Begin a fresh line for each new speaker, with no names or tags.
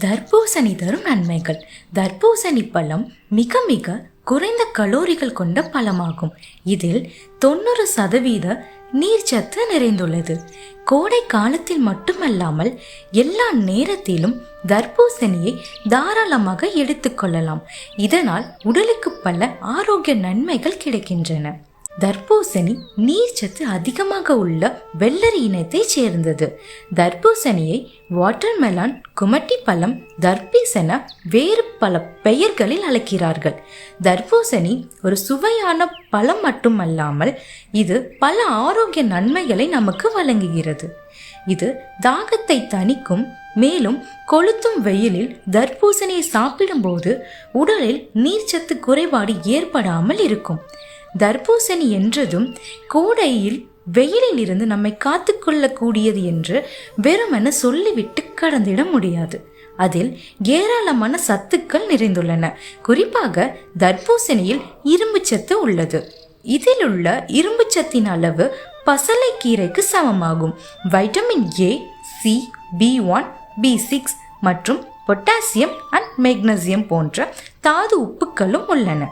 தர்பூசணி தரும் நன்மைகள். தர்பூசணி பழம் மிக மிக குறைந்த கலோரிகள் கொண்ட பழமாகும். இதில் தொண்ணூறு சதவீத நீர்ச்சத்து நிறைந்துள்ளது. கோடை காலத்தில் மட்டுமல்லாமல் எல்லா நேரத்திலும் தர்பூசணியை தாராளமாக எடுத்துக்கொள்ளலாம் இதனால் உடலுக்கு பல ஆரோக்கிய நன்மைகள் கிடைக்கின்றன. தர்பூசணி நீர்ச்சத்து அதிகமாக உள்ள வெள்ளரி இனத்தைச் சேர்ந்தது. தர்பூசணியை வாட்டர்மெலான் குமட்டி பழம் தர்பீஸ் என வேறு பல பெயர்களில் அழைக்கிறார்கள். தர்பூசணி ஒரு சுவையான பழம் மட்டுமல்லாமல் இது பல ஆரோக்கிய நன்மைகளை நமக்கு வழங்குகிறது. இது தாகத்தை தணிக்கும் மேலும் கொளுத்தும் வெயிலில் தர்பூசணியை சாப்பிடும்போது உடலில் நீர்ச்சத்து குறைபாடு ஏற்படாமல் இருக்கும். தர்பூசணி என்றதும் கோடையில் வெயிலில் இருந்து நம்மை காத்துக்கொள்ளக்கூடியது என்று வெறுமென சொல்லிவிட்டு கடந்திட முடியாது. அதில் ஏராளமான சத்துக்கள் நிறைந்துள்ளன. குறிப்பாக தர்பூசணியில் இரும்புச்சத்து உள்ளது. இதில் உள்ள இரும்புச்சத்தின் அளவு பசலைக்கீரைக்கு சமமாகும். Vitamin A C B one B six மற்றும் பொட்டாசியம் அண்ட் மெக்னசியம் போன்ற தாது உப்புக்களும் உள்ளன.